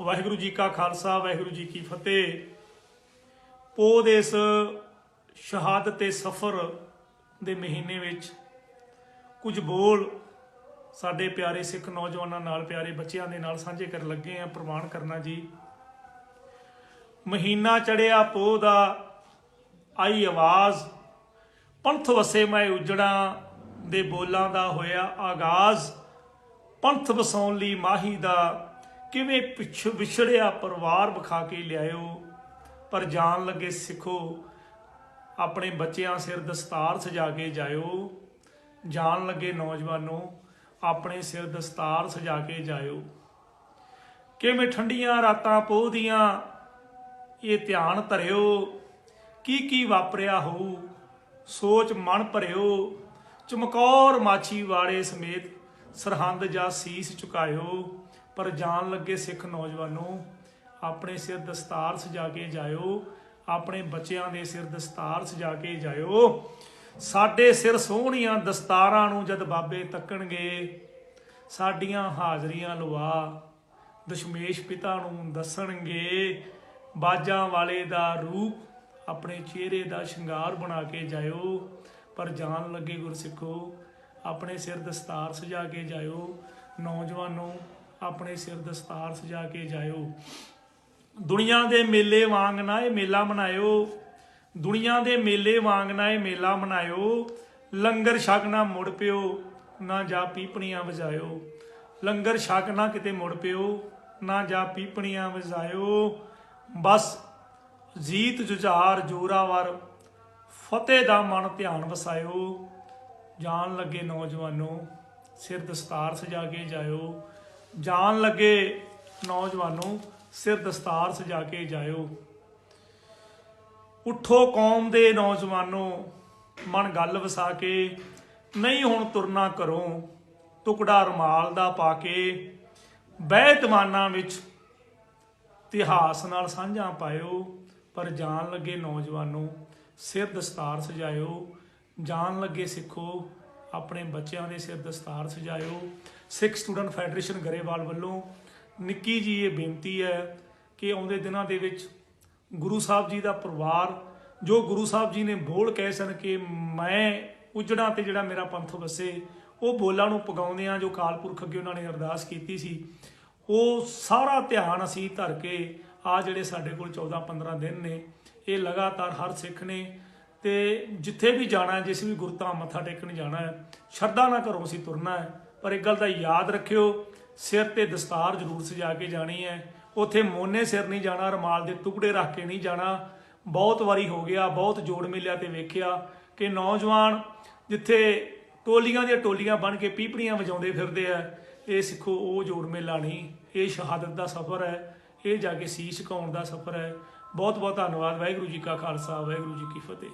ਵਾਹਿਗੁਰੂ ਜੀ ਕਾ ਖਾਲਸਾ, ਵਾਹਿਗੁਰੂ ਜੀ ਕੀ ਫਤਿਹ। ਪੋਹ ਦੇ ਇਸ ਸ਼ਹਾਦਤ ਤੇ ਸਫਰ ਦੇ ਮਹੀਨੇ ਵਿੱਚ ਕੁਝ ਬੋਲ ਸਾਡੇ ਪਿਆਰੇ ਸਿੱਖ ਨੌਜਵਾਨਾਂ ਨਾਲ, ਪਿਆਰੇ ਬੱਚਿਆਂ ਦੇ ਨਾਲ ਸਾਂਝੇ ਕਰਨ ਲੱਗੇ ਆ ਪ੍ਰਮਾਣ ਕਰਨਾ ਜੀ। ਮਹੀਨਾ ਚੜਿਆ ਪੋਹ ਦਾ, ਆਈ ਆਵਾਜ਼। ਪੰਥ ਵਸੇ ਮੈਂ ਉਜੜਾਂ ਦੇ ਬੋਲਾਂ ਦਾ ਹੋਇਆ ਆਗਾਜ਼। ਪੰਥ ਵਸਾਉਣ ਲਈ ਮਾਹੀ ਦਾ ਕਿਵੇਂ ਪਿਛ ਵਿਛੜਿਆ ਪਰਿਵਾਰ ਵਿਖਾ ਕੇ ਲਿਆਇਓ, ਪਰ ਜਾਣ ਲੱਗੇ ਸਿੱਖੋ, ਆਪਣੇ ਬੱਚਿਆਂ ਸਿਰ ਦਸਤਾਰ ਸਜਾ ਕੇ ਜਾਇਓ। ਜਾਣ ਲੱਗੇ ਨੌਜਵਾਨੋ, ਆਪਣੇ ਸਿਰ ਦਸਤਾਰ ਸਜਾ ਕੇ ਜਾਇਓ। ਕਿਵੇਂ ਠੰਡੀਆਂ ਰਾਤਾਂ ਪੋਹ ਦੀਆਂ ਇਹ ਧਿਆਨ ਧਰਿਓ ਕੀ ਕੀ ਵਾਪਰਿਆ ਹੋਊ, ਸੋਚ ਮਨ ਭਰਿਓ, ਚਮਕੌਰ ਮਾਛੀ ਵਾਲੇ ਸਮੇਤ ਸਰਹੰਦ ਜਾਂ ਸੀਸ ਝੁਕਾਇਓ। ਪਰ ਜਾਣ ਲੱਗੇ ਸਿੱਖ ਨੌਜਵਾਨੋ ਆਪਣੇ ਸਿਰ ਦਸਤਾਰ ਸਜਾ ਕੇ ਜਾਇਓ, ਆਪਣੇ ਬੱਚਿਆਂ ਦੇ ਸਿਰ ਦਸਤਾਰ ਸਜਾ ਕੇ ਜਾਇਓ। ਸਾਡੇ ਸਿਰ ਸੋਹਣੀਆਂ ਦਸਤਾਰਾਂ ਨੂੰ ਜਦ ਬਾਬੇ ਤੱਕਣਗੇ, ਸਾਡੀਆਂ ਹਾਜ਼ਰੀਆਂ ਲਵਾ, ਦਸ਼ਮੇਸ਼ ਪਿਤਾ ਨੂੰ ਦੱਸਣਗੇ, ਬਾਜਾਂ ਵਾਲੇ ਦਾ ਰੂਪ ਆਪਣੇ ਚਿਹਰੇ ਦਾ ਸ਼ਿੰਗਾਰ ਬਣਾ ਕੇ ਜਾਇਓ। ਪਰ ਜਾਣ ਲੱਗੇ ਗੁਰਸਿੱਖੋ, ਆਪਣੇ ਸਿਰ ਦਸਤਾਰ ਸਜਾ ਕੇ ਜਾਇਓ। ਨੌਜਵਾਨੋ ਆਪਣੇ ਸਿਰ ਦਸਤਾਰ ਸਜਾ ਕੇ ਜਾਇਓ। ਦੁਨੀਆ ਦੇ ਮੇਲੇ ਵਾਂਗ ਨਾ ਇਹ ਮੇਲਾ ਮਨਾਇਓ। ਦੁਨੀਆ ਦੇ ਮੇਲੇ ਵਾਂਗ ਨਾ ਇਹ ਮੇਲਾ ਮਨਾਇਓ। ਲੰਗਰ ਛਕ ਨਾ ਮੁੜ ਪਿਓ, ਨਾ ਜਾ ਪੀਪਣੀਆਂ ਵਜਾਇਓ। ਲੰਗਰ ਛਕ ਨਾ ਕਿਤੇ ਮੁੜ ਪਿਓ, ਨਾ ਜਾ ਪੀਪਣੀਆਂ ਵਜਾਇਓ। ਬਸ ਜੀਤ ਜੁਝਾਰ ਜੋਰਾਵਰ ਫਤਿਹ ਦਾ ਮਨ ਧਿਆਨ ਵਸਾਇਓ। ਜਾਣ ਲੱਗੇ ਨੌਜਵਾਨੋ, ਸਿਰ ਦਸਤਾਰ ਸਜਾ ਕੇ ਜਾਇਓ। ਜਾਣ ਲੱਗੇ ਨੌਜਵਾਨੋ, ਸਿਰ ਦਸਤਾਰ ਸਜਾ ਕੇ ਜਾਇਓ। ਉਠੋ ਕੌਮ ਦੇ ਨੌਜਵਾਨੋ, ਮਨ ਗੱਲ ਵਸਾ ਕੇ, ਨਹੀਂ ਹੁਣ ਤੁਰਨਾ ਕਰੋ ਟੁਕੜਾ ਰਮਾਲ ਦਾ ਪਾ ਕੇ, ਬਹਿ ਦੀਵਾਨਾਂ ਵਿੱਚ ਇਤਿਹਾਸ ਨਾਲ ਸਾਂਝਾ ਪਾਇਓ, ਪਰ ਜਾਣ ਲੱਗੇ ਨੌਜਵਾਨੋ, ਸਿਰ ਦਸਤਾਰ ਸਜਾਇਓ, ਜਾਣ ਲੱਗੇ ਸਿੱਖੋ ਆਪਣੇ ਬੱਚਿਆਂ ਦੇ ਸਿਰ ਦਸਤਾਰ ਸਜਾਇਓ। ਸਿੱਖ ਸਟੂਡੈਂਟ ਫੈਡਰੇਸ਼ਨ ਗਰੇਵਾਲ ਵੱਲੋਂ ਨਿੱਕੀ ਜੀ ਇਹ ਬੇਨਤੀ ਹੈ ਕਿ ਆਉਂਦੇ ਦਿਨਾਂ ਦੇ ਵਿੱਚ ਗੁਰੂ ਸਾਹਿਬ ਜੀ ਦਾ ਪਰਿਵਾਰ, ਜੋ ਗੁਰੂ ਸਾਹਿਬ ਜੀ ਨੇ ਬੋਲ ਕਹੇ ਸਨ ਕਿ ਮੈਂ ਉਜੜਾਂ ਤੇ ਜਿਹੜਾ ਮੇਰਾ ਪੰਥ ਵਸੇ, ਉਹ ਬੋਲਾਂ ਨੂੰ ਪਗਾਉਂਦੇ ਆ ਜੋ ਕਾਲਪੁਰਖ ਅੱਗੇ ਉਹਨਾਂ ਨੇ ਅਰਦਾਸ ਕੀਤੀ ਸੀ। ਉਹ ਸਾਰਾ ਧਿਆਨ ਅਸੀਂ ਧਰ ਕੇ ਆ ਜਿਹੜੇ ਸਾਡੇ ਕੋਲ 14 15 ਦਿਨ ਨੇ, ਇਹ ਲਗਾਤਾਰ ਹਰ ਸਿੱਖ ਨੇ ਤੇ ਜਿੱਥੇ ਵੀ ਜਾਣਾ ਹੈ, ਜਿਸ ਵੀ ਗੁਰਧਾਮ ਮੱਥਾ ਟੇਕਣ ਜਾਣਾ ਹੈ, ਸ਼ਰਧਾ ਨਾਲ ਘਰੋਂ ਅਸੀਂ ਤੁਰਨਾ ਹੈ। ਪਰ ਇੱਕ ਗੱਲ ਦਾ ਯਾਦ ਰੱਖਿਓ, ਸਿਰ ਤੇ ਦਸਤਾਰ ਜ਼ਰੂਰ ਸਜਾ ਕੇ ਜਾਣੀ ਹੈ। ਉੱਥੇ ਮੋਨੇ ਸਿਰ ਨਹੀਂ ਜਾਣਾ, ਰਮਾਲ ਦੇ ਟੁਕੜੇ ਰੱਖ ਕੇ ਨਹੀਂ ਜਾਣਾ। ਬਹੁਤ ਵਾਰੀ ਹੋ ਗਿਆ, ਬਹੁਤ ਜੋੜ ਮੇਲਿਆ ਤੇ ਵੇਖਿਆ ਕਿ ਨੌਜਵਾਨ ਜਿੱਥੇ ਟੋਲੀਆਂ ਦੀਆਂ ਟੋਲੀਆਂ ਬਣ ਕੇ ਪੀਪੜੀਆਂ ਵਜਾਉਂਦੇ ਫਿਰਦੇ ਆ, ਇਹ ਸਿੱਖੋ, ਉਹ ਜੋੜ ਮੇਲਾ ਨਹੀਂ। ਇਹ ਸ਼ਹਾਦਤ ਦਾ ਸਫ਼ਰ ਹੈ, ਇਹ ਜਾ ਕੇ ਸੀਸ ਝੁਕਾਉਣ ਦਾ ਸਫ਼ਰ ਹੈ। ਬਹੁਤ ਬਹੁਤ ਧੰਨਵਾਦ, ਵਾਹਿਗੁਰੂ ਜੀ ਕਾ ਖਾਲਸਾ, ਵਾਹਿਗੁਰੂ ਜੀ ਕੀ ਫਤਿਹ।